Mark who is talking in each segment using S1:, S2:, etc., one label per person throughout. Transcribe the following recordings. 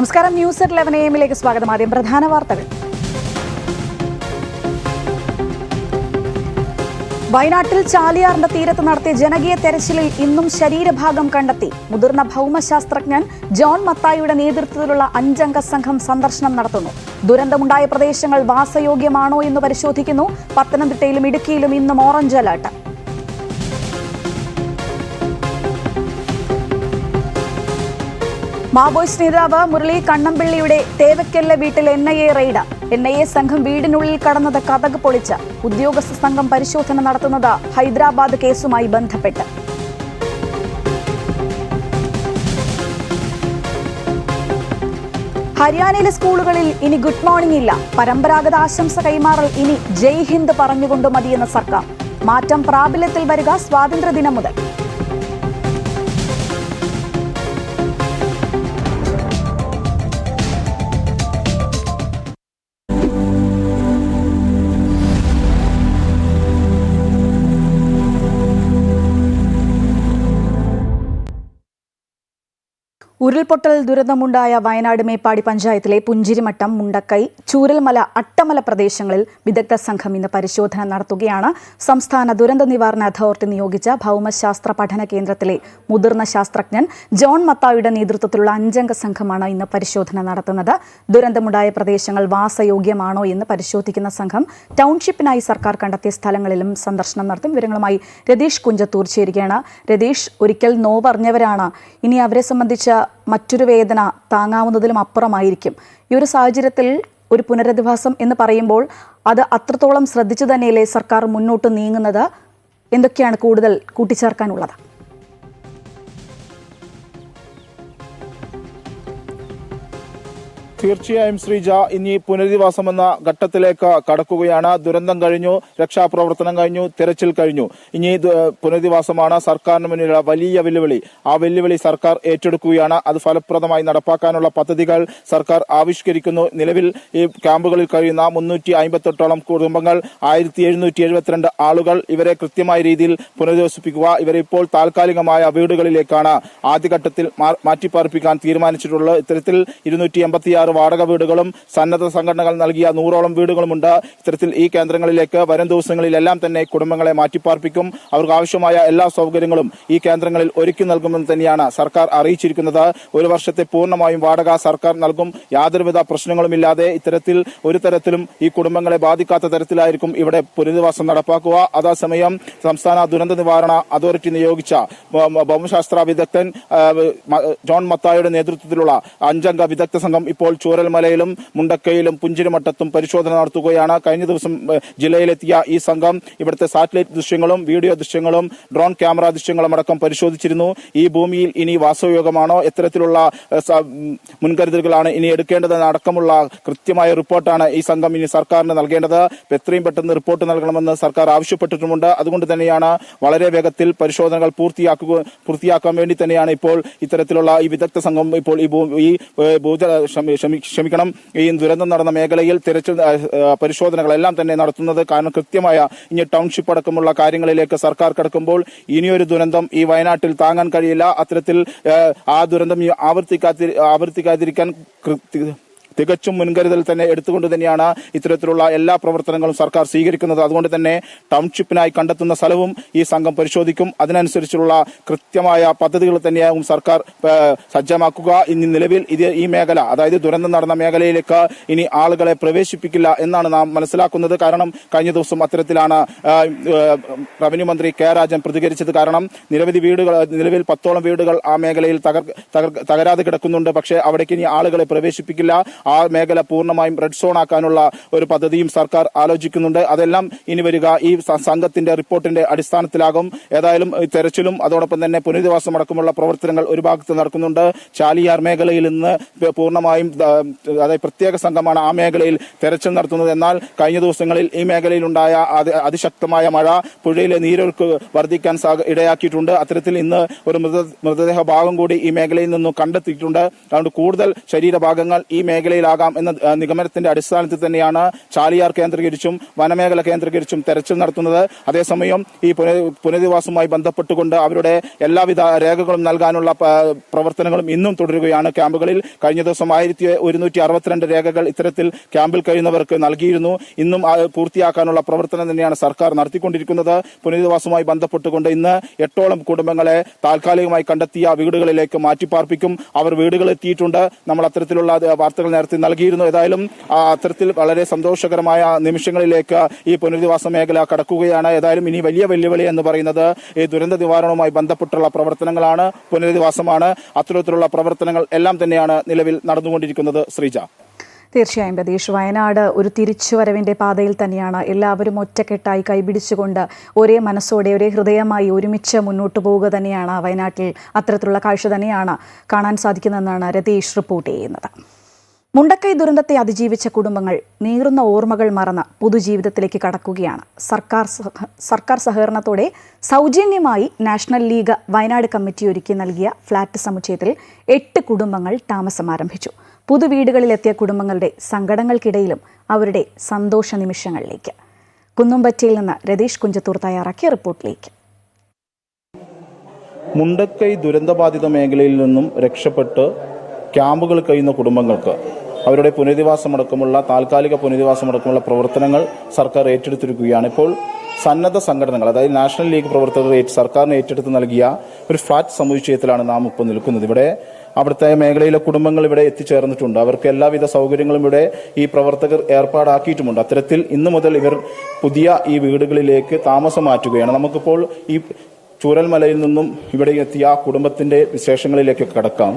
S1: നമസ്കാരം news at eleven എമ്മിലേക്ക് സ്വാഗതം ആദ്യം പ്രധാന വാർത്തകൾ വയനാട്ടിൽ ചാലിയാറിന്റെ തീരത്ത് നടത്തിയ ജനകീയ തെരച്ചിലിൽ ഇന്നും ശരീരഭാഗം കണ്ടെത്തി മുതിർന്ന ഭൗമശാസ്ത്രജ്ഞൻ ജോൺ മത്തായിയുടെ നേതൃത്വത്തിലുള്ള അഞ്ചംഗ സംഘം സന്ദർശനം നടത്തുന്നു ദുരന്തമുണ്ടായ പ്രദേശങ്ങൾ വാസയോഗ്യമാണോ എന്ന് പരിശോധിക്കുന്നു പത്തനംതിട്ടയിലും ഇടുക്കിയിലും ഇന്നും ഓറഞ്ച് അലർട്ട് മാവോയിസ്റ്റ് നേതാവ് മുരളി കണ്ണമ്പിള്ളിയുടെ തേവക്കല്ലെ വീട്ടിൽ N I A raid N I A സംഘം വീടിനുള്ളിൽ കടന്നത് കഥക് പൊളിച്ച് ഉദ്യോഗസ്ഥ സംഘം പരിശോധന നടത്തുന്നത് ഹൈദരാബാദ് കേസുമായി ബന്ധപ്പെട്ട് ഹരിയാനയിലെ സ്കൂളുകളിൽ ഇനി ഗുഡ് മോർണിംഗ് ഇല്ല പരമ്പരാഗത ആശംസ കൈമാറൽ ഇനി ജയ് ഹിന്ദ് പറഞ്ഞുകൊണ്ട് മതിയെന്ന സർക്കാർ മാറ്റം പ്രാബല്യത്തിൽ വരിക സ്വാതന്ത്ര്യ ദിനം മുതൽ ഉരുൾപൊട്ടൽ ദുരന്തമുണ്ടായ വയനാട് മേപ്പാടി പഞ്ചായത്തിലെ പുഞ്ചിരിമട്ടം മുണ്ടക്കൈ ചൂരൽമല അട്ടമല പ്രദേശങ്ങളിൽ വിദഗ്ധ സംഘം ഇന്ന് പരിശോധന നടത്തുകയാണ് സംസ്ഥാന ദുരന്ത നിവാരണ അതോറിറ്റി നിയോഗിച്ച ഭൗമശാസ്ത്ര പഠന കേന്ദ്രത്തിലെ മുതിർന്ന ശാസ്ത്രജ്ഞൻ ജോൺ മത്തായുടെ നേതൃത്വത്തിലുള്ള അഞ്ചംഗ സംഘമാണ് ഇന്ന് പരിശോധന നടത്തുന്നത് ദുരന്തമുണ്ടായ പ്രദേശങ്ങൾ വാസയോഗ്യമാണോ എന്ന് പരിശോധിക്കുന്ന സംഘം ടൗൺഷിപ്പിനായി സർക്കാർ കണ്ടെത്തിയ സ്ഥലങ്ങളിലും സന്ദർശനം നടത്തും വിവരങ്ങളുമായി രതീഷ് കുഞ്ചത്തൂർ ചേരുകയാണ് രതീഷ് ഒരിക്കൽ നോവറിഞ്ഞവരാണ് ഇനി അവരെ സംബന്ധിച്ച മറ്റൊരു വേദന താങ്ങാവുന്നതിലും അപ്പുറമായിരിക്കും ഈ ഒരു സാഹചര്യത്തിൽ ഒരു പുനരധിവാസം എന്ന് പറയുമ്പോൾ അത് അത്രത്തോളം ശ്രദ്ധിച്ചു തന്നെയല്ലേ സർക്കാർ മുന്നോട്ട് നീങ്ങുന്നത് എന്തൊക്കെയാണ് കൂടുതൽ കൂട്ടിച്ചേർക്കാനുള്ളത്
S2: തീർച്ചയായും ശ്രീജ ഇനി എന്ന ഘട്ടത്തിലേക്ക് കടക്കുകയാണ് ദുരന്തം കഴിഞ്ഞു രക്ഷാപ്രവർത്തനം കഴിഞ്ഞു തിരച്ചിൽ കഴിഞ്ഞു ഇനി പുനരധിവാസമാണ് സർക്കാരിന് മുന്നിലുള്ള വലിയ വെല്ലുവിളി ആ വെല്ലുവിളി സർക്കാർ ഏറ്റെടുക്കുകയാണ് അത് ഫലപ്രദമായി നടപ്പാക്കാനുള്ള പദ്ധതികൾ സർക്കാർ ആവിഷ്കരിക്കുന്നു നിലവിൽ ഈ ക്യാമ്പുകളിൽ കഴിയുന്ന മുന്നൂറ്റി അമ്പത്തെട്ടോളം കുടുംബങ്ങൾ ആയിരത്തി എഴുന്നൂറ്റി എഴുപത്തിരണ്ട് ആളുകൾ ഇവരെ കൃത്യമായ രീതിയിൽ പുനരധിവസിപ്പിക്കുക ഇവരെ ഇപ്പോൾ താൽക്കാലികമായ വീടുകളിലേക്കാണ് ആദ്യഘട്ടത്തിൽ മാറ്റിപ്പാർപ്പിക്കാൻ തീരുമാനിച്ചിട്ടുള്ളത് ഇത്തരത്തിൽ ഇരുന്നൂറ്റി വാടക വീടുകളും സന്നദ്ധ സംഘടനകൾ നൽകിയ നൂറോളം വീടുകളുമുണ്ട് ഇത്തരത്തിൽ ഈ കേന്ദ്രങ്ങളിലേക്ക് വരും ദിവസങ്ങളിലെല്ലാം തന്നെ കുടുംബങ്ങളെ മാറ്റിപ്പാർപ്പിക്കും അവർക്ക് ആവശ്യമായ എല്ലാ സൗകര്യങ്ങളും ഈ കേന്ദ്രങ്ങളിൽ ഒരുക്കി നൽകുമെന്ന് തന്നെയാണ് സർക്കാർ അറിയിച്ചിരിക്കുന്നത് ഒരു വർഷത്തെ പൂർണ്ണമായും വാടക സർക്കാർ നൽകും യാതൊരുവിധ പ്രശ്നങ്ങളുമില്ലാതെ ഇത്തരത്തിൽ ഒരു തരത്തിലും ഈ കുടുംബങ്ങളെ ബാധിക്കാത്ത തരത്തിലായിരിക്കും ഇവിടെ പുനരധിവാസം നടപ്പാക്കുക അതേസമയം സംസ്ഥാന ദുരന്ത നിവാരണ അതോറിറ്റി നിയോഗിച്ച ഭൗമശാസ്ത്ര വിദഗ്ധൻ ജോൺ മത്തായുടെ നേതൃത്വത്തിലുള്ള അഞ്ചംഗ വിദഗ്ധ സംഘം ഇപ്പോൾ ചൂരൽമലയിലും മുണ്ടക്കയിലും പുഞ്ചിരിമട്ടത്തും പരിശോധന നടത്തുകയാണ് കഴിഞ്ഞ ദിവസം ജില്ലയിലെത്തിയ ഈ സംഘം ഇവിടുത്തെ സാറ്റലൈറ്റ് ദൃശ്യങ്ങളും വീഡിയോ ദൃശ്യങ്ങളും ഡ്രോൺ ക്യാമറ ദൃശ്യങ്ങളും അടക്കം പരിശോധിച്ചിരുന്നു ഈ ഭൂമിയിൽ ഇനി വാസവയോഗമാണോ എത്തരത്തിലുള്ള മുൻകരുതലുകളാണ് ഇനി എടുക്കേണ്ടതെന്ന് അടക്കമുള്ള കൃത്യമായ റിപ്പോർട്ടാണ് ഈ സംഘം ഇനി സർക്കാരിന് നൽകേണ്ടത് എത്രയും പെട്ടെന്ന് റിപ്പോർട്ട് നൽകണമെന്ന് സർക്കാർ ആവശ്യപ്പെട്ടിട്ടുമുണ്ട് അതുകൊണ്ട് തന്നെയാണ് വളരെ വേഗത്തിൽ പരിശോധനകൾ പൂർത്തിയാക്കുക പൂർത്തിയാക്കാൻ വേണ്ടി തന്നെയാണ് ഇപ്പോൾ ഇത്തരത്തിലുള്ള ഈ വിദഗ്ധ സംഘം ഇപ്പോൾ ഈ ഭൂ ഈ ഭൂജല ക്ഷമിക്കണം ഈ ദുരന്തം നടന്ന മേഖലയിൽ തിരച്ചിൽ പരിശോധനകളെല്ലാം തന്നെ നടത്തുന്നത് കാരണം കൃത്യമായ ഇനി ടൗൺഷിപ്പ് അടക്കമുള്ള കാര്യങ്ങളിലേക്ക് സർക്കാർ കിടക്കുമ്പോൾ ഇനിയൊരു ദുരന്തം ഈ വയനാട്ടിൽ താങ്ങാൻ കഴിയില്ല അത്തരത്തിൽ ആ ദുരന്തം ആവർത്തിക്കാതി ആവർത്തിക്കാതിരിക്കാൻ തികച്ചും മുൻകരുതൽ തന്നെ എടുത്തുകൊണ്ട് തന്നെയാണ് ഇത്തരത്തിലുള്ള എല്ലാ പ്രവർത്തനങ്ങളും സർക്കാർ സ്വീകരിക്കുന്നത് അതുകൊണ്ട് തന്നെ ടൗൺഷിപ്പിനായി കണ്ടെത്തുന്ന സ്ഥലവും ഈ സംഘം പരിശോധിക്കും അതിനനുസരിച്ചുള്ള കൃത്യമായ പദ്ധതികൾ തന്നെയാകും സർക്കാർ സജ്ജമാക്കുക ഇനി നിലവിൽ ഇത് ഈ മേഖല അതായത് ദുരന്തം നടന്ന മേഖലയിലേക്ക് ഇനി ആളുകളെ പ്രവേശിപ്പിക്കില്ല എന്നാണ് നാം മനസ്സിലാക്കുന്നത് കാരണം കഴിഞ്ഞ ദിവസം അത്തരത്തിലാണ് റവന്യൂ മന്ത്രി കെ രാജൻ പ്രതികരിച്ചത് കാരണം നിരവധി വീടുകൾ നിലവിൽ പത്തോളം വീടുകൾ ആ മേഖലയിൽ തകരാതെ കിടക്കുന്നുണ്ട് പക്ഷേ അവിടേക്ക് ഇനി ആളുകളെ പ്രവേശിപ്പിക്കില്ല ആ മേഖല പൂർണ്ണമായും റെഡ് സോൺ ആക്കാനുള്ള ഒരു പദ്ധതിയും സർക്കാർ ആലോചിക്കുന്നുണ്ട് അതെല്ലാം ഇനി വരിക ഈ സംഘത്തിന്റെ റിപ്പോർട്ടിന്റെ അടിസ്ഥാനത്തിലാകും ഏതായാലും തെരച്ചിലും അതോടൊപ്പം തന്നെ പുനരധിവാസം അടക്കമുള്ള പ്രവർത്തനങ്ങൾ ഒരു ഭാഗത്ത് നടക്കുന്നുണ്ട് ചാലിയാർ മേഖലയിൽ നിന്ന് പൂർണ്ണമായും അതായത് പ്രത്യേക സംഘമാണ് ആ മേഖലയിൽ തെരച്ചിൽ നടത്തുന്നത് എന്നാൽ കഴിഞ്ഞ ദിവസങ്ങളിൽ ഈ മേഖലയിലുണ്ടായ അതിശക്തമായ മഴ പുഴയിലെ നീരൊഴുക്ക് വർദ്ധിക്കാൻ ഇടയാക്കിയിട്ടുണ്ട് അത്തരത്തിൽ ഇന്ന് ഒരു മൃതദേഹ ഭാഗം കൂടി ഈ മേഖലയിൽ നിന്നും കണ്ടെത്തിയിട്ടുണ്ട് അതുകൊണ്ട് കൂടുതൽ ശരീരഭാഗങ്ങൾ ഈ മേഖല മേഖലയിലാകാം എന്ന നിഗമനത്തിന്റെ അടിസ്ഥാനത്തിൽ തന്നെയാണ് ചാലിയാർ കേന്ദ്രീകരിച്ചും വനമേഖല കേന്ദ്രീകരിച്ചും തെരച്ചിൽ നടത്തുന്നത് അതേസമയം ഈ പുനരധിവാസവുമായി ബന്ധപ്പെട്ടുകൊണ്ട് അവരുടെ എല്ലാവിധ രേഖകളും നൽകാനുള്ള പ്രവർത്തനങ്ങളും ഇന്നും തുടരുകയാണ് ക്യാമ്പുകളിൽ കഴിഞ്ഞ ദിവസം ആയിരത്തി ഒരുന്നൂറ്റി അറുപത്തിരണ്ട് രേഖകൾ ഇത്തരത്തിൽ ക്യാമ്പിൽ കഴിയുന്നവർക്ക് നൽകിയിരുന്നു ഇന്നും പൂർത്തിയാക്കാനുള്ള പ്രവർത്തനം തന്നെയാണ് സർക്കാർ നടത്തിക്കൊണ്ടിരിക്കുന്നത് പുനരധിവാസവുമായി ബന്ധപ്പെട്ടുകൊണ്ട് ഇന്ന് എട്ടോളം കുടുംബങ്ങളെ താൽക്കാലികമായി കണ്ടെത്തിയ വീടുകളിലേക്ക് മാറ്റിപ്പാർപ്പിക്കും അവർ വീടുകളിലെത്തിയിട്ടുണ്ട് നമ്മൾ അത്തരത്തിലുള്ള വാർത്തകൾ നേരത്തെ നൽകിയിരുന്നു ഏതായാലും അത്തരത്തിൽ വളരെ സന്തോഷകരമായ നിമിഷങ്ങളിലേക്ക് ഈ പുനരധിവാസ മേഖല കടക്കുകയാണ് ഏതായാലും ഇനി വലിയ വെല്ലുവിളി എന്ന് പറയുന്നത് ഈ ദുരന്ത നിവാരണവുമായി ബന്ധപ്പെട്ടുള്ള പ്രവർത്തനങ്ങളാണ് പുനരധിവാസമാണ് അത്തരത്തിലുള്ള പ്രവർത്തനങ്ങൾ എല്ലാം തന്നെയാണ് നിലവിൽ നടന്നുകൊണ്ടിരിക്കുന്നത് ശ്രീജ
S1: തീർച്ചയായും പ്രതീഷ് വയനാട് ഒരു തിരിച്ചുവരവിന്റെ പാതയിൽ തന്നെയാണ് എല്ലാവരും ഒറ്റക്കെട്ടായി കൈപിടിച്ചുകൊണ്ട് ഒരേ മനസ്സോടെ ഒരേ ഹൃദയമായി ഒരുമിച്ച് മുന്നോട്ട് പോവുക തന്നെയാണ് വയനാട്ടിൽ അത്തരത്തിലുള്ള കാഴ്ച തന്നെയാണ് കാണാൻ സാധിക്കുന്നതെന്നാണ് രതീഷ് റിപ്പോർട്ട് ചെയ്യുന്നത് മുണ്ടക്കൈ ദുരന്തത്തെ അതിജീവിച്ച കുടുംബങ്ങൾ നീറുന്ന ഓർമ്മകൾ മറന്ന് പൊതുജീവിതത്തിലേക്ക് കടക്കുകയാണ് സർക്കാർ സർക്കാർ സഹകരണത്തോടെ സൗജന്യമായി നാഷണൽ ലീഗ് വയനാട് കമ്മിറ്റി ഒരുക്കി നൽകിയ ഫ്ളാറ്റ് സമുച്ചയത്തിൽ എട്ട് കുടുംബങ്ങൾ താമസം ആരംഭിച്ചു പുതുവീടുകളിലെത്തിയ കുടുംബങ്ങളുടെ സങ്കടങ്ങൾക്കിടയിലും അവരുടെ സന്തോഷ നിമിഷങ്ങളിലേക്ക് കുന്നുംപറ്റയിൽ നിന്ന് രതീഷ് കുഞ്ചത്തൂർ തയ്യാറാക്കിയ റിപ്പോർട്ടിലേക്ക്
S3: മുണ്ടക്കൈ ദുരന്തബാധിത മേഖലയിൽ നിന്നും രക്ഷപ്പെട്ട് ക്യാമ്പുകൾ കഴിയുന്ന കുടുംബങ്ങൾക്ക് അവരുടെ പുനരധിവാസമടക്കമുള്ള താൽക്കാലിക പുനരധിവാസമടക്കമുള്ള പ്രവർത്തനങ്ങൾ സർക്കാർ ഏറ്റെടുത്തിരിക്കുകയാണ് ഇപ്പോൾ സന്നദ്ധ സംഘടനകൾ അതായത് നാഷണൽ ലീഗ് പ്രവർത്തകർ സർക്കാരിന് ഏറ്റെടുത്ത് നൽകിയ ഒരു ഫ്ലാറ്റ് സമുച്ചയത്തിലാണ് നാം ഇപ്പോൾ നിൽക്കുന്നത് ഇവിടെ അവിടുത്തെ മേഖലയിലെ കുടുംബങ്ങൾ ഇവിടെ എത്തിച്ചേർന്നിട്ടുണ്ട് അവർക്ക് എല്ലാവിധ സൗകര്യങ്ങളും ഇവിടെ ഈ പ്രവർത്തകർ ഏർപ്പാടാക്കിയിട്ടുമുണ്ട് അത്തരത്തിൽ ഇന്നു മുതൽ ഇവർ പുതിയ ഈ വീടുകളിലേക്ക് താമസം മാറ്റുകയാണ് നമുക്കിപ്പോൾ ഈ ചൂരൽമലയിൽ നിന്നും ഇവിടെ എത്തിയ ആ കുടുംബത്തിന്റെ വിശേഷങ്ങളിലേക്ക് കടക്കാം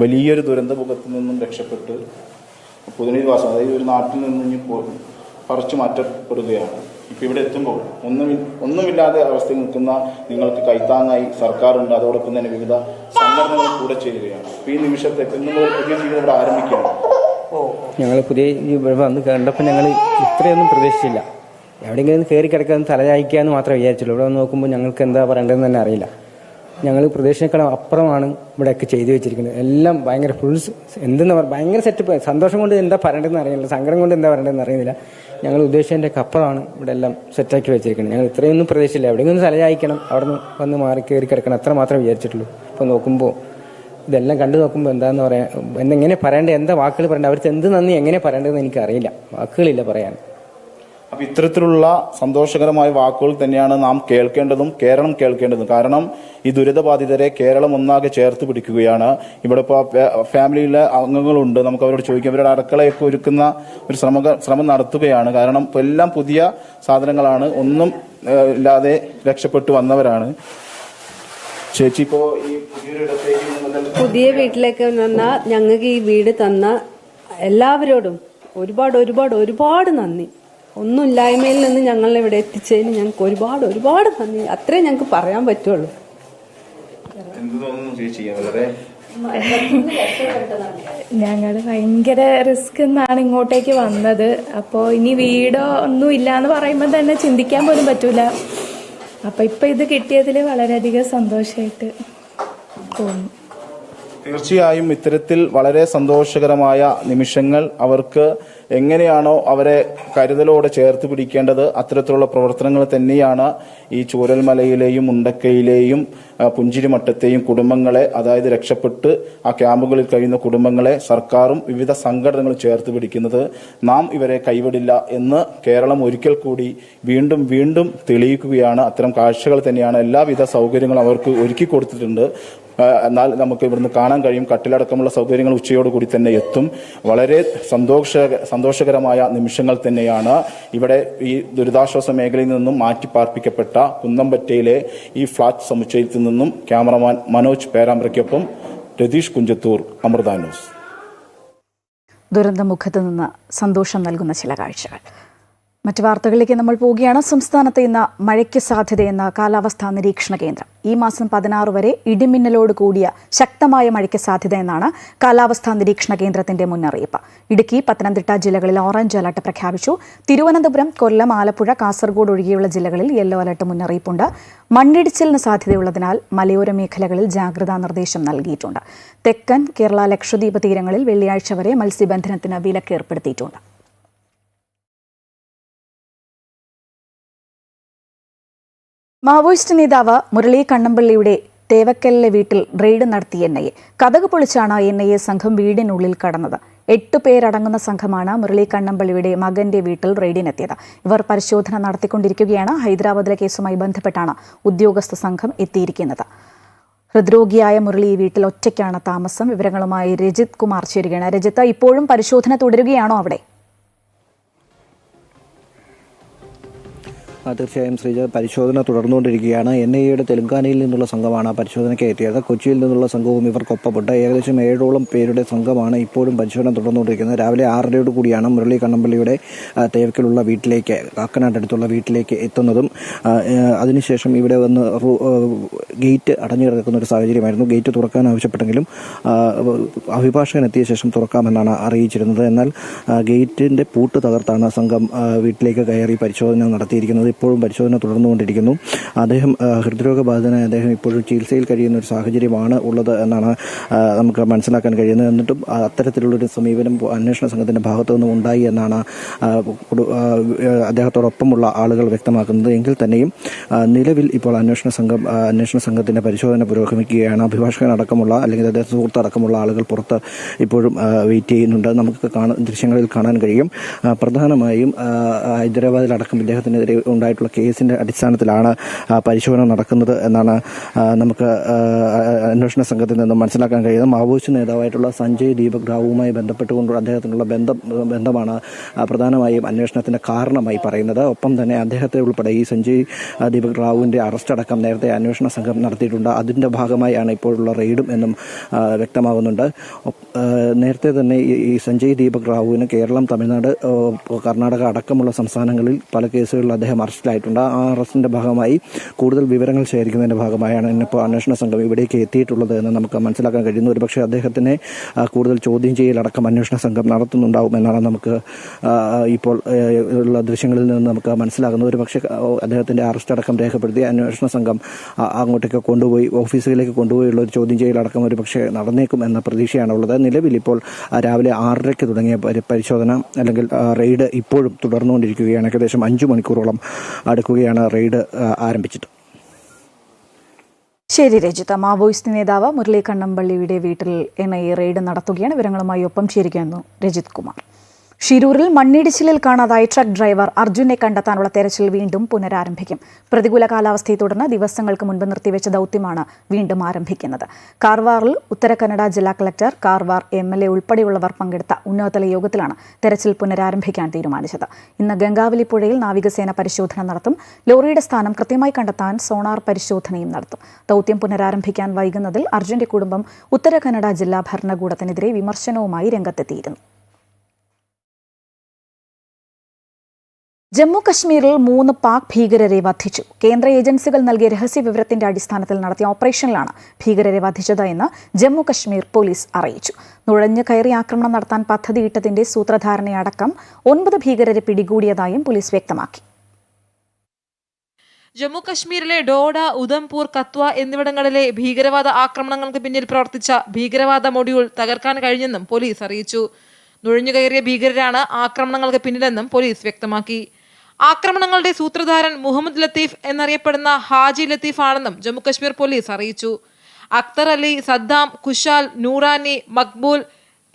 S3: വലിയൊരു ദുരന്തമുഖത്ത് നിന്നും രക്ഷപ്പെട്ട് പുതുനിവാസം അതായത് ഒരു നാട്ടിൽ നിന്ന് ഇനി പറിച്ചു മാറ്റപ്പെടുകയാണ് ഇപ്പം ഇവിടെ എത്തുമ്പോൾ ഒന്നും ഒന്നുമില്ലാതെ അവസ്ഥയിൽ നിൽക്കുന്ന നിങ്ങൾക്ക് കൈത്താങ്ങായി സർക്കാരുണ്ട് അതോടൊപ്പം തന്നെ വിവിധ സംഘടനകൾ കൂടെ ചേരുകയാണ് അപ്പോൾ ഈ നിമിഷത്തെ കുഞ്ഞുങ്ങൾ പുതിയ ജീവിതം ഇവിടെ ആരംഭിക്കുകയാണ്
S4: ഞങ്ങൾ പുതിയ വന്ന് കണ്ടപ്പോൾ ഞങ്ങൾ ഇത്രയൊന്നും പ്രതീക്ഷിച്ചില്ല എവിടെയെങ്കിലും കയറി കിടക്കാൻ തലചായിക്കുക മാത്രമേ വിചാരിച്ചുള്ളൂ ഇവിടെ നോക്കുമ്പോൾ ഞങ്ങൾക്ക് എന്താ പറയേണ്ടതെന്ന് തന്നെ അറിയില്ല ഞങ്ങൾ പ്രദേശിനേക്കാളും അപ്പുറമാണ് ഇവിടെയൊക്കെ ചെയ്തു വെച്ചിരിക്കുന്നത് എല്ലാം ഭയങ്കര ഫുൾ എന്തെന്ന് പറയുക ഭയങ്കര സെറ്റപ്പ് സന്തോഷം കൊണ്ട് എന്താ പറയേണ്ടതെന്ന് അറിയില്ല സങ്കടം കൊണ്ട് എന്താ പറയേണ്ടതെന്ന് അറിയുന്നില്ല ഞങ്ങൾ ഉദ്ദേശിച്ചതിൻ്റെയൊക്കെ അപ്പുറമാണ് ഇവിടെ എല്ലാം സെറ്റാക്കി വെച്ചിരിക്കുന്നത് ഞങ്ങൾ ഇത്രയൊന്നും പ്രദേശമില്ല എവിടെയെങ്കിലും ഒന്നും അയക്കണം അവിടെ നിന്ന് വന്ന് മാറി കയറി കിടക്കണം അത്ര മാത്രമേ വിചാരിച്ചിട്ടുള്ളൂ ഇപ്പോൾ നോക്കുമ്പോൾ ഇതെല്ലാം കണ്ടു നോക്കുമ്പോൾ എന്താണെന്ന് പറയാൻ എന്തെങ്ങനെ പറയേണ്ടത് എന്താ വാക്കുകൾ പറയേണ്ടത് അവർക്ക് എന്ത് നന്ദി എങ്ങനെ പറയേണ്ടതെന്ന് എനിക്കറിയില്ല വാക്കുകളില്ല പറയാൻ
S3: അപ്പം ഇത്തരത്തിലുള്ള സന്തോഷകരമായ വാക്കുകൾ തന്നെയാണ് നാം കേൾക്കേണ്ടതും കേരളം കേൾക്കേണ്ടതും കാരണം ഈ ദുരിതബാധിതരെ കേരളം ഒന്നാകെ ചേർത്ത് പിടിക്കുകയാണ് ഇവിടെ ഇപ്പോൾ ഫാമിലിയിലെ അംഗങ്ങളുണ്ട് നമുക്ക് അവരോട് ചോദിക്കാം അവരുടെ അടുക്കളയൊക്കെ ഒരുക്കുന്ന ഒരു ശ്രമ ശ്രമം നടത്തുകയാണ് കാരണം ഇപ്പോൾ എല്ലാം പുതിയ സാധനങ്ങളാണ് ഒന്നും ഇല്ലാതെ രക്ഷപ്പെട്ടു വന്നവരാണ് ചേച്ചി ഇപ്പോൾ ഈ
S5: പുതിയ വീട്ടിലേക്ക് വന്ന ഞങ്ങൾക്ക് ഈ വീട് തന്ന എല്ലാവരോടും ഒരുപാട് ഒരുപാട് ഒരുപാട് നന്ദി ഒന്നുമില്ലായ്മയിൽ നിന്ന് ഞങ്ങളെ ഇവിടെ എത്തിച്ചതിന് ഞങ്ങൾക്ക് ഒരുപാട് ഒരുപാട് നന്ദി അത്രേ ഞങ്ങൾക്ക് പറയാൻ പറ്റുള്ളൂ ഞങ്ങൾ ഭയങ്കര റിസ്ക് എന്നാണ് ഇങ്ങോട്ടേക്ക് വന്നത് അപ്പോ ഇനി വീടോ ഒന്നും ഇല്ല എന്ന് പറയുമ്പോൾ തന്നെ ചിന്തിക്കാൻ പോലും പറ്റൂല അപ്പോൾ ഇപ്പൊ ഇത് കിട്ടിയതിൽ വളരെയധികം സന്തോഷമായിട്ട്
S3: തോന്നുന്നു തീർച്ചയായും ഇത്തരത്തിൽ വളരെ സന്തോഷകരമായ നിമിഷങ്ങൾ അവർക്ക് എങ്ങനെയാണോ അവരെ കരുതലോടെ ചേർത്ത് പിടിക്കേണ്ടത് അത്തരത്തിലുള്ള പ്രവർത്തനങ്ങൾ തന്നെയാണ് ഈ ചൂരൽമലയിലെയും മുണ്ടക്കയിലെയും പുഞ്ചിരിമട്ടത്തെയും കുടുംബങ്ങളെ അതായത് രക്ഷപ്പെട്ട് ആ ക്യാമ്പുകളിൽ കഴിയുന്ന കുടുംബങ്ങളെ സർക്കാരും വിവിധ സംഘടനകളും ചേർത്ത് പിടിക്കുന്നത് നാം ഇവരെ കൈവിടില്ല എന്ന് കേരളം ഒരിക്കൽ കൂടി വീണ്ടും വീണ്ടും തെളിയിക്കുകയാണ് അത്തരം കാഴ്ചകൾ തന്നെയാണ് എല്ലാവിധ സൗകര്യങ്ങളും അവർക്ക് ഒരുക്കി കൊടുത്തിട്ടുണ്ട് എന്നാൽ നമുക്ക് ഇവിടുന്ന് കാണാൻ കഴിയും കട്ടിലടക്കമുള്ള സൗകര്യങ്ങൾ ഉച്ചയോടുകൂടി തന്നെ എത്തും വളരെ സന്തോഷ സന്തോഷകരമായ നിമിഷങ്ങൾ തന്നെയാണ് ഇവിടെ ഈ ദുരിതാശ്വാസ മേഖലയിൽ നിന്നും മാറ്റിപ്പാർപ്പിക്കപ്പെട്ട കുന്നമ്പറ്റയിലെ ഈ ഫ്ളാറ്റ് സമുച്ചയത്തിൽ നിന്നും ക്യാമറമാൻ മനോജ് പേരാമ്പ്രയ്ക്കൊപ്പം രതീഷ് കുഞ്ചത്തൂർ അമൃത ന്യൂസ്
S1: ദുരന്തമുഖത്ത് നിന്ന് സന്തോഷം നൽകുന്ന ചില കാഴ്ചകൾ മറ്റ് വാർത്തകളിലേക്ക് നമ്മൾ പോവുകയാണ് സംസ്ഥാനത്ത് ഇന്ന് മഴയ്ക്ക് സാധ്യതയെന്ന കാലാവസ്ഥാ നിരീക്ഷണ കേന്ദ്രം ഈ മാസം പതിനാറ് വരെ ഇടിമിന്നലോട് കൂടിയ ശക്തമായ മഴയ്ക്ക് സാധ്യതയെന്നാണ് കാലാവസ്ഥാ നിരീക്ഷണ കേന്ദ്രത്തിന്റെ മുന്നറിയിപ്പ് ഇടുക്കി പത്തനംതിട്ട ജില്ലകളിൽ ഓറഞ്ച് അലർട്ട് പ്രഖ്യാപിച്ചു തിരുവനന്തപുരം കൊല്ലം ആലപ്പുഴ കാസർഗോഡ് ഒഴികെയുള്ള ജില്ലകളിൽ യെല്ലോ അലർട്ട് മുന്നറിയിപ്പുണ്ട് മണ്ണിടിച്ചിലിന് സാധ്യതയുള്ളതിനാൽ മലയോര മേഖലകളിൽ ജാഗ്രതാ നിർദ്ദേശം നൽകിയിട്ടുണ്ട് തെക്കൻ കേരള ലക്ഷദ്വീപ് തീരങ്ങളിൽ വെള്ളിയാഴ്ച വരെ മത്സ്യബന്ധനത്തിന് വിലക്ക് ഏർപ്പെടുത്തിയിട്ടുണ്ട് മാവോയിസ്റ്റ് നേതാവ് മുരളി കണ്ണമ്പള്ളിയുടെ തേവക്കലിലെ വീട്ടിൽ റെയ്ഡ് നടത്തി എൻ ഐ എ കഥക് പൊളിച്ചാണ് എൻ ഐ എ സംഘം വീടിനുള്ളിൽ കടന്നത് എട്ട് പേരടങ്ങുന്ന സംഘമാണ് മുരളി കണ്ണമ്പള്ളിയുടെ മകന്റെ വീട്ടിൽ റെയ്ഡിനെത്തിയത് ഇവർ പരിശോധന നടത്തിക്കൊണ്ടിരിക്കുകയാണ് ഹൈദരാബാദിലെ കേസുമായി ബന്ധപ്പെട്ടാണ് ഉദ്യോഗസ്ഥ സംഘം എത്തിയിരിക്കുന്നത് ഹൃദ്രോഗിയായ മുരളി വീട്ടിൽ ഒറ്റയ്ക്കാണ് താമസം വിവരങ്ങളുമായി രജിത് കുമാർ ചേരുകയാണ് രജിത്ത് ഇപ്പോഴും പരിശോധന തുടരുകയാണോ അവിടെ
S6: തീർച്ചയായും ശ്രീജ പരിശോധന തുടർന്നുകൊണ്ടിരിക്കുകയാണ് എൻ ഐ എയുടെ തെലങ്കാനയിൽ നിന്നുള്ള സംഘമാണ് പരിശോധനയ്ക്ക് എത്തിയത് കൊച്ചിയിൽ നിന്നുള്ള സംഘവും ഇവർക്കൊപ്പമുണ്ട് ഏകദേശം ഏഴോളം പേരുടെ സംഘമാണ് ഇപ്പോഴും പരിശോധന തുടർന്നുകൊണ്ടിരിക്കുന്നത് രാവിലെ ആറരയോട് കൂടിയാണ് മുരളി കണ്ണമ്പള്ളിയുടെ തേവക്കിലുള്ള വീട്ടിലേക്ക് കാക്കനാട്ടടുത്തുള്ള വീട്ടിലേക്ക് എത്തുന്നതും അതിനുശേഷം ഇവിടെ വന്ന് ഗേറ്റ് അടഞ്ഞു കിടക്കുന്ന ഒരു സാഹചര്യമായിരുന്നു ഗേറ്റ് തുറക്കാൻ ആവശ്യപ്പെട്ടെങ്കിലും അഭിഭാഷകൻ എത്തിയ ശേഷം തുറക്കാമെന്നാണ് അറിയിച്ചിരുന്നത് എന്നാൽ ഗേറ്റിന്റെ പൂട്ട് തകർത്താണ് സംഘം വീട്ടിലേക്ക് കയറി പരിശോധന നടത്തിയിരിക്കുന്നത് ഇപ്പോഴും പരിശോധന തുടർന്നുകൊണ്ടിരിക്കുന്നു അദ്ദേഹം ഹൃദ്രോഗബാധിതനായ അദ്ദേഹം ഇപ്പോഴും ചികിത്സയിൽ കഴിയുന്ന ഒരു സാഹചര്യമാണ് ഉള്ളത് എന്നാണ് നമുക്ക് മനസ്സിലാക്കാൻ കഴിയുന്നത് എന്നിട്ടും അത്തരത്തിലുള്ളൊരു സമീപനം അന്വേഷണ സംഘത്തിൻ്റെ ഭാഗത്തു നിന്നും ഉണ്ടായി എന്നാണ് അദ്ദേഹത്തോടൊപ്പമുള്ള ആളുകൾ വ്യക്തമാക്കുന്നത് എങ്കിൽ തന്നെയും നിലവിൽ ഇപ്പോൾ അന്വേഷണ സംഘം അന്വേഷണ സംഘത്തിൻ്റെ പരിശോധന പുരോഗമിക്കുകയാണ് അഭിഭാഷകൻ അല്ലെങ്കിൽ അദ്ദേഹം സുഹൃത്തടക്കമുള്ള ആളുകൾ പുറത്ത് ഇപ്പോഴും വെയിറ്റ് ചെയ്യുന്നുണ്ട് നമുക്ക് കാണാൻ ദൃശ്യങ്ങളിൽ കാണാൻ കഴിയും പ്രധാനമായും ഹൈദരാബാദിലടക്കം ഇദ്ദേഹത്തിനെതിരെ ഉണ്ടായ ഉണ്ടായിട്ടുള്ള കേസിന്റെ അടിസ്ഥാനത്തിലാണ് പരിശോധന നടക്കുന്നത് എന്നാണ് നമുക്ക് അന്വേഷണ സംഘത്തിൽ നിന്നും മനസ്സിലാക്കാൻ കഴിയുന്നത് മാവോയിസ്റ്റ് നേതാവായിട്ടുള്ള സഞ്ജയ് ദീപക് റാവുമായി ബന്ധപ്പെട്ടുകൊണ്ടുള്ള അദ്ദേഹത്തിനുള്ള ബന്ധം ബന്ധമാണ് പ്രധാനമായും അന്വേഷണത്തിന്റെ കാരണമായി പറയുന്നത് ഒപ്പം തന്നെ അദ്ദേഹത്തെ ഉൾപ്പെടെ ഈ സഞ്ജയ് ദീപക് റാവുവിന്റെ അറസ്റ്റ് അടക്കം നേരത്തെ അന്വേഷണ സംഘം നടത്തിയിട്ടുണ്ട് അതിന്റെ ഭാഗമായാണ് ഇപ്പോഴുള്ള റെയ്ഡും എന്നും വ്യക്തമാകുന്നുണ്ട് നേരത്തെ തന്നെ ഈ സഞ്ജയ് ദീപക് റാവുവിന് കേരളം തമിഴ്നാട് കർണാടക അടക്കമുള്ള സംസ്ഥാനങ്ങളിൽ പല കേസുകളിൽ അദ്ദേഹം അറസ്റ്റ് അറസ്റ്റിലായിട്ടുണ്ട് ആ അറസ്റ്റിന്റെ ഭാഗമായി കൂടുതൽ വിവരങ്ങൾ ശേഖരിക്കുന്നതിന്റെ ഭാഗമായാണ് ഇന്നിപ്പോൾ അന്വേഷണ സംഘം ഇവിടേക്ക് എത്തിയിട്ടുള്ളത് എന്ന് നമുക്ക് മനസ്സിലാക്കാൻ കഴിയുന്നു ഒരുപക്ഷെ അദ്ദേഹത്തിനെ കൂടുതൽ ചോദ്യം ചെയ്യലടക്കം അന്വേഷണ സംഘം എന്നാണ് നമുക്ക് ഇപ്പോൾ ഉള്ള ദൃശ്യങ്ങളിൽ നിന്ന് നമുക്ക് മനസ്സിലാകുന്നത് ഒരുപക്ഷെ അദ്ദേഹത്തിന്റെ അറസ്റ്റ് അടക്കം രേഖപ്പെടുത്തി അന്വേഷണ സംഘം അങ്ങോട്ടേക്ക് കൊണ്ടുപോയി ഓഫീസുകളിലേക്ക് കൊണ്ടുപോയുള്ള ഒരു ചോദ്യം ചെയ്യലടക്കം ഒരു പക്ഷേ നടന്നേക്കും എന്ന പ്രതീക്ഷയാണുള്ളത് നിലവിൽ ഇപ്പോൾ രാവിലെ ആറരയ്ക്ക് തുടങ്ങിയ പരിശോധന അല്ലെങ്കിൽ റെയ്ഡ് ഇപ്പോഴും തുടർന്നുകൊണ്ടിരിക്കുകയാണ് ഏകദേശം അഞ്ചു മണിക്കൂറോളം അടുക്കുകയാണ് റെയ്ഡ് ആരംഭിച്ചിട്ട്
S1: ശരി രജിത മാവോയിസ്റ്റ് നേതാവ് മുരളി കണ്ണമ്പള്ളിയുടെ വീട്ടിൽ എൻ ഐ എ റെയ്ഡ് നടത്തുകയാണ് വിവരങ്ങളുമായി ഒപ്പം ചേരുകയായിരുന്നു രജിത് കുമാർ ഷിരൂരിൽ മണ്ണിടിച്ചിലിൽ കാണാതായ ട്രക്ക് ഡ്രൈവർ അർജുനെ കണ്ടെത്താനുള്ള തെരച്ചിൽ വീണ്ടും പുനരാരംഭിക്കും പ്രതികൂല കാലാവസ്ഥയെ തുടർന്ന് ദിവസങ്ങൾക്ക് മുൻപ് നിർത്തിവെച്ച ദൗത്യമാണ് വീണ്ടും ആരംഭിക്കുന്നത് കാർവാറിൽ ഉത്തര കന്നഡ ജില്ലാ collector Karwar M L A ഉൾപ്പെടെയുള്ളവർ പങ്കെടുത്ത ഉന്നതതല യോഗത്തിലാണ് തെരച്ചിൽ പുനരാരംഭിക്കാൻ തീരുമാനിച്ചത് ഇന്ന് ഗംഗാവലി പുഴയിൽ നാവികസേന പരിശോധന നടത്തും ലോറിയുടെ സ്ഥാനം കൃത്യമായി കണ്ടെത്താൻ സോണാർ പരിശോധനയും നടത്തും ദൗത്യം പുനരാരംഭിക്കാൻ വൈകുന്നതിൽ അർജുന്റെ കുടുംബം ഉത്തര കന്നഡ ജില്ലാ ഭരണകൂടത്തിനെതിരെ വിമർശനവുമായി രംഗത്തെത്തിയിരുന്നു ജമ്മു കശ്മീരിൽ മൂന്ന് പാക് ഭീകരരെ വധിച്ചു കേന്ദ്ര ഏജൻസികൾ നൽകിയ വിവരത്തിന്റെ അടിസ്ഥാനത്തിൽ നടത്തിയ ഓപ്പറേഷനിലാണ് ഭീകരരെ വധിച്ചത് എന്ന് ജമ്മു കശ്മീർ പോലീസ് അറിയിച്ചു നുഴഞ്ഞു കയറി ആക്രമണം നടത്താൻ പദ്ധതിയിട്ടതിന്റെ സൂത്രധാരണയടക്കം ഒൻപത് ഭീകരരെ പിടികൂടിയതായും പോലീസ് വ്യക്തമാക്കി
S7: ജമ്മു കശ്മീരിലെ ഡോഡ ഉദംപൂർ കത്വ എന്നിവിടങ്ങളിലെ ഭീകരവാദ ആക്രമണങ്ങൾക്ക് പിന്നിൽ പ്രവർത്തിച്ച ഭീകരവാദ മൊഡ്യൂൾ തകർക്കാൻ കഴിഞ്ഞെന്നും പോലീസ് അറിയിച്ചു നുഴഞ്ഞുകയറിയ ഭീകരരാണ് ആക്രമണങ്ങൾക്ക് പിന്നിലെന്നും പോലീസ് വ്യക്തമാക്കി ആക്രമണങ്ങളുടെ സൂത്രധാരൻ മുഹമ്മദ് ലത്തീഫ് എന്നറിയപ്പെടുന്ന ഹാജി ലത്തീഫ് ആണെന്നും ജമ്മുകശ്മീർ പോലീസ് അറിയിച്ചു അക്തർ അലി സദ്ദാം കുശാൽ നൂറാനി മക്ബൂൽ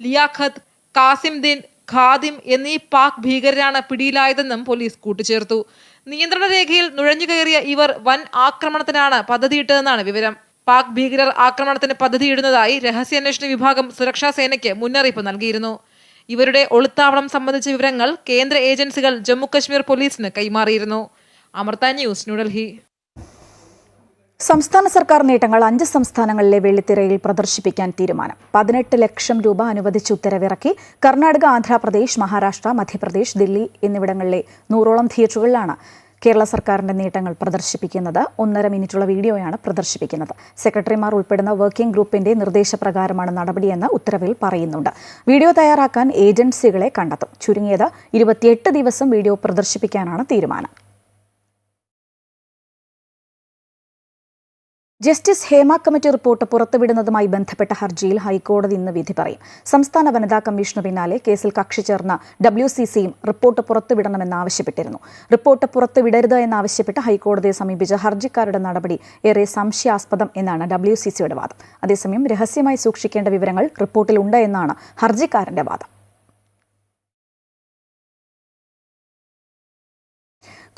S7: ലിയാഖത്ത് കാസിംദീൻ ഖാദിം എന്നീ പാക് ഭീകരരാണ് പിടിയിലായതെന്നും പോലീസ് കൂട്ടിച്ചേർത്തു നിയന്ത്രണ രേഖയിൽ നുഴഞ്ഞു കയറിയ ഇവർ വൻ ആക്രമണത്തിനാണ് പദ്ധതിയിട്ടതെന്നാണ് വിവരം പാക് ഭീകരർ ആക്രമണത്തിന് പദ്ധതിയിടുന്നതായി രഹസ്യാന്വേഷണ വിഭാഗം സുരക്ഷാ സേനയ്ക്ക് മുന്നറിയിപ്പ് നൽകിയിരുന്നു ഇവരുടെ ഒളിത്താവളം സംബന്ധിച്ച വിവരങ്ങൾ കേന്ദ്ര ഏജൻസികൾ ജമ്മുകശ്മീർ പോലീസിന് കൈമാറിയിരുന്നു അമൃത ന്യൂസ് ന്യൂഡൽഹി
S1: സംസ്ഥാന സർക്കാർ നേട്ടങ്ങൾ അഞ്ച് സംസ്ഥാനങ്ങളിലെ വെള്ളിത്തിരയിൽ പ്രദർശിപ്പിക്കാൻ തീരുമാനം പതിനെട്ട് ലക്ഷം രൂപ അനുവദിച്ച് ഉത്തരവിറക്കി കർണാടക ആന്ധ്രാപ്രദേശ് മഹാരാഷ്ട്ര മധ്യപ്രദേശ് ദില്ലി എന്നിവിടങ്ങളിലെ നൂറോളം തിയേറ്ററുകളിലാണ് കേരള സർക്കാരിന്റെ നേട്ടങ്ങൾ പ്രദർശിപ്പിക്കുന്നത് ഒന്നര മിനിറ്റുള്ള വീഡിയോയാണ് പ്രദർശിപ്പിക്കുന്നത് സെക്രട്ടറിമാർ ഉൾപ്പെടുന്ന വർക്കിംഗ് ഗ്രൂപ്പിന്റെ നിർദ്ദേശപ്രകാരമാണ് നടപടിയെന്ന് ഉത്തരവിൽ പറയുന്നുണ്ട് വീഡിയോ തയ്യാറാക്കാൻ ഏജൻസികളെ കണ്ടെത്തും ചുരുങ്ങിയത് ഇരുപത്തിയെട്ട് ദിവസം വീഡിയോ പ്രദർശിപ്പിക്കാനാണ് തീരുമാനം ജസ്റ്റിസ് ഹേമ കമ്മിറ്റി റിപ്പോർട്ട് പുറത്തുവിടുന്നതുമായി ബന്ധപ്പെട്ട ഹർജിയിൽ ഹൈക്കോടതി ഇന്ന് വിധി പറയും സംസ്ഥാന വനിതാ കമ്മീഷന് പിന്നാലെ കേസിൽ കക്ഷി ചേർന്ന ഡബ്ല്യു സി സിയും റിപ്പോർട്ട് പുറത്തുവിടണമെന്നാവശ്യപ്പെട്ടിരുന്നു റിപ്പോർട്ട് പുറത്തുവിടരുത് എന്നാവശ്യപ്പെട്ട് ഹൈക്കോടതിയെ സമീപിച്ച ഹർജിക്കാരുടെ നടപടി ഏറെ സംശയാസ്പദം എന്നാണ് ഡബ്ല്യു സി സിയുടെ വാദം അതേസമയം രഹസ്യമായി സൂക്ഷിക്കേണ്ട വിവരങ്ങൾ റിപ്പോർട്ടിലുണ്ട് എന്നാണ് ഹർജിക്കാരന്റെ വാദം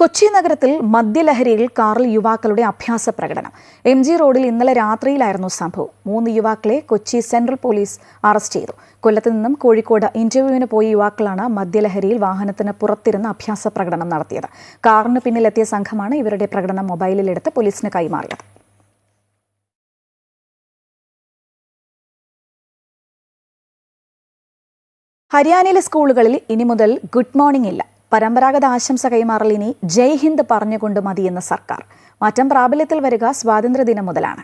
S1: കൊച്ചി നഗരത്തിൽ മദ്യലഹരിയിൽ കാറിൽ യുവാക്കളുടെ അഭ്യാസ പ്രകടനം എം ജി റോഡിൽ ഇന്നലെ രാത്രിയിലായിരുന്നു സംഭവം മൂന്ന് യുവാക്കളെ കൊച്ചി സെൻട്രൽ പോലീസ് അറസ്റ്റ് ചെയ്തു കൊല്ലത്ത് നിന്നും കോഴിക്കോട് ഇന്റർവ്യൂവിന് പോയ യുവാക്കളാണ് മദ്യലഹരിയിൽ വാഹനത്തിന് പുറത്തിരുന്ന് അഭ്യാസ പ്രകടനം നടത്തിയത് കാറിന് പിന്നിലെത്തിയ സംഘമാണ് ഇവരുടെ പ്രകടനം മൊബൈലിലെടുത്ത് പോലീസിന് കൈമാറിയത് ഹരിയാനയിലെ സ്കൂളുകളിൽ ഇനി മുതൽ ഗുഡ് മോർണിംഗ് ഇല്ല പരമ്പരാഗത ആശംസ കൈമാറൽ ഇനി ജയ് ഹിന്ദ് പറഞ്ഞുകൊണ്ട് മതിയെന്ന സർക്കാർ മാറ്റം പ്രാബല്യത്തിൽ വരിക സ്വാതന്ത്ര്യദിനം മുതലാണ്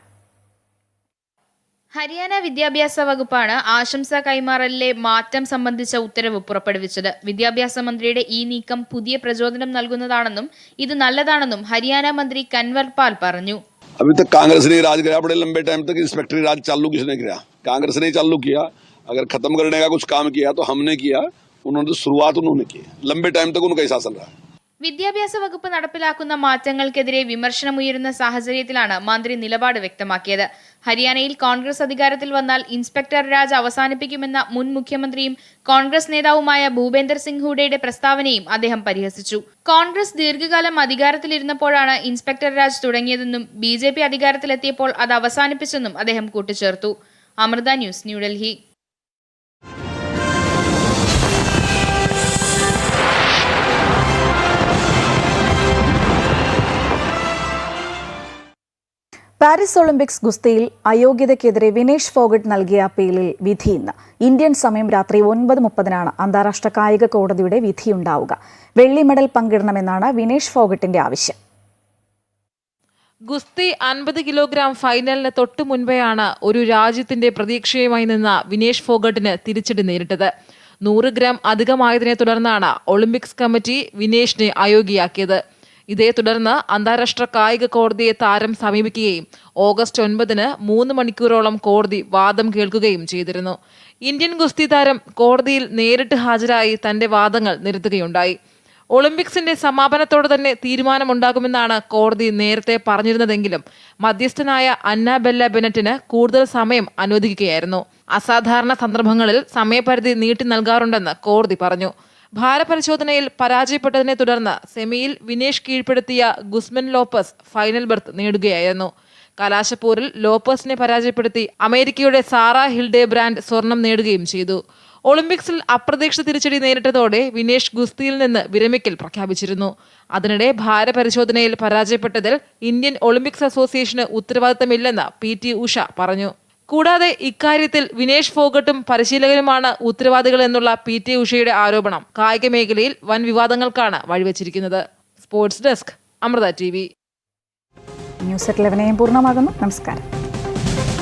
S8: ഹരിയാന വിദ്യാഭ്യാസ വകുപ്പാണ് ആശംസ കൈമാറലിലെ മാറ്റം സംബന്ധിച്ച ഉത്തരവ് പുറപ്പെടുവിച്ചത് വിദ്യാഭ്യാസ മന്ത്രിയുടെ ഈ നീക്കം പുതിയ പ്രചോദനം നൽകുന്നതാണെന്നും ഇത് നല്ലതാണെന്നും ഹരിയാന മന്ത്രി കൻവർ പാൽ പറഞ്ഞു
S9: ഇൻസ്പെക്ടർ तक कांग्रेस ने राज करा बड़े लंबे टाइम तक उन्होंने शुरुआत उन्होंने की है लंबे टाइम तक उनका हिस्सा चल रहा है
S8: വിദ്യാഭ്യാസ വകുപ്പ് നടപ്പിലാക്കുന്ന മാറ്റങ്ങൾക്കെതിരെ വിമർശനമുയരുന്ന സാഹചര്യത്തിലാണ് മന്ത്രി നിലപാട് വ്യക്തമാക്കിയത് ഹരിയാനയിൽ കോൺഗ്രസ് അധികാരത്തിൽ വന്നാൽ ഇൻസ്പെക്ടർ രാജ് അവസാനിപ്പിക്കുമെന്ന മുൻ മുഖ്യമന്ത്രിയും കോൺഗ്രസ് നേതാവുമായ ഭൂപേന്ദർ സിംഗ് ഹൂഡയുടെ പ്രസ്താവനയും അദ്ദേഹം പരിഹസിച്ചു കോൺഗ്രസ് ദീർഘകാലം അധികാരത്തിലിരുന്നപ്പോഴാണ് ഇൻസ്പെക്ടർ രാജ് തുടങ്ങിയതെന്നും ബി ജെ പി അധികാരത്തിലെത്തിയപ്പോൾ അത് അവസാനിപ്പിച്ചെന്നും അദ്ദേഹം കൂട്ടിച്ചേർത്തു Amrita news New Delhi
S1: Paris Olympics ഗുസ്തിയിൽ അയോഗ്യതയ്ക്കെതിരെ വിനേഷ് ഫോഗട്ട് നൽകിയ അപ്പീലിൽ വിധി ഇന്ന് ഇന്ത്യൻ സമയം രാത്രി ഒൻപത് മുപ്പതിനാണ് അന്താരാഷ്ട്ര കായിക കോടതിയുടെ വിധിയുണ്ടാവുക വെള്ളി മെഡൽ പങ്കിടണമെന്നാണ് വിനേഷ് ഫോഗട്ടിന്റെ ആവശ്യം
S10: ഗുസ്തി അൻപത് കിലോഗ്രാം ഫൈനലിന് തൊട്ടു മുൻപെയാണ് ഒരു രാജ്യത്തിന്റെ പ്രതീക്ഷയുമായി നിന്ന വിനേഷ് ഫോഗട്ടിന് തിരിച്ചടി നേരിട്ടത് നൂറ് ഗ്രാം അധികമായതിനെ തുടർന്നാണ് ഒളിമ്പിക്സ് കമ്മിറ്റി വിനേഷിനെ അയോഗ്യയാക്കിയത് ഇതേ തുടർന്ന് അന്താരാഷ്ട്ര കായിക കോടതിയെ താരം സമീപിക്കുകയും ഓഗസ്റ്റ് ഒൻപതിന് മൂന്ന് മണിക്കൂറോളം കോടതി വാദം കേൾക്കുകയും ചെയ്തിരുന്നു ഇന്ത്യൻ ഗുസ്തി താരം കോടതിയിൽ നേരിട്ട് ഹാജരായി തന്റെ വാദങ്ങൾ നിരത്തുകയുണ്ടായി ഒളിമ്പിക്സിന്റെ സമാപനത്തോടെ തന്നെ തീരുമാനമുണ്ടാകുമെന്നാണ് കോടതി നേരത്തെ പറഞ്ഞിരുന്നതെങ്കിലും മധ്യസ്ഥനായ ബെല്ല ബെനറ്റിന് കൂടുതൽ സമയം അനുവദിക്കുകയായിരുന്നു അസാധാരണ സന്ദർഭങ്ങളിൽ സമയപരിധി നീട്ടി നൽകാറുണ്ടെന്ന് കോടതി പറഞ്ഞു ഭാരപരിശോധനയിൽ പരാജയപ്പെട്ടതിനെ തുടർന്ന് സെമിയിൽ വിനേഷ് കീഴ്പ്പെടുത്തിയ ഗുസ്മൻ ലോപ്പസ് ഫൈനൽ ബർത്ത് നേടുകയായിരുന്നു കലാശപ്പൂരിൽ ലോപ്പസിനെ പരാജയപ്പെടുത്തി അമേരിക്കയുടെ സാറ ഹിൽഡേ ബ്രാൻഡ് സ്വർണം നേടുകയും ചെയ്തു ഒളിമ്പിക്സിൽ അപ്രതീക്ഷിത തിരിച്ചടി നേരിട്ടതോടെ വിനേഷ് ഗുസ്തിയിൽ നിന്ന് വിരമിക്കൽ പ്രഖ്യാപിച്ചിരുന്നു അതിനിടെ ഭാരപരിശോധനയിൽ പരാജയപ്പെട്ടതിൽ ഇന്ത്യൻ ഒളിമ്പിക്സ് അസോസിയേഷന് ഉത്തരവാദിത്തമില്ലെന്ന് പി ടി ഉഷ പറഞ്ഞു കൂടാതെ ഇക്കാര്യത്തിൽ വിനേഷ് ഫോഗട്ടും പരിശീലകരുമാണ് ഉത്തരവാദികൾ എന്നുള്ള പി ടി ഉഷയുടെ ആരോപണം കായിക മേഖലയിൽ വൻ വിവാദങ്ങൾക്കാണ് വഴിവെച്ചിരിക്കുന്നത് sports desk Amrita T V
S1: news at ലെവനെയും പൂർണ്ണമാകുന്നു നമസ്കാരം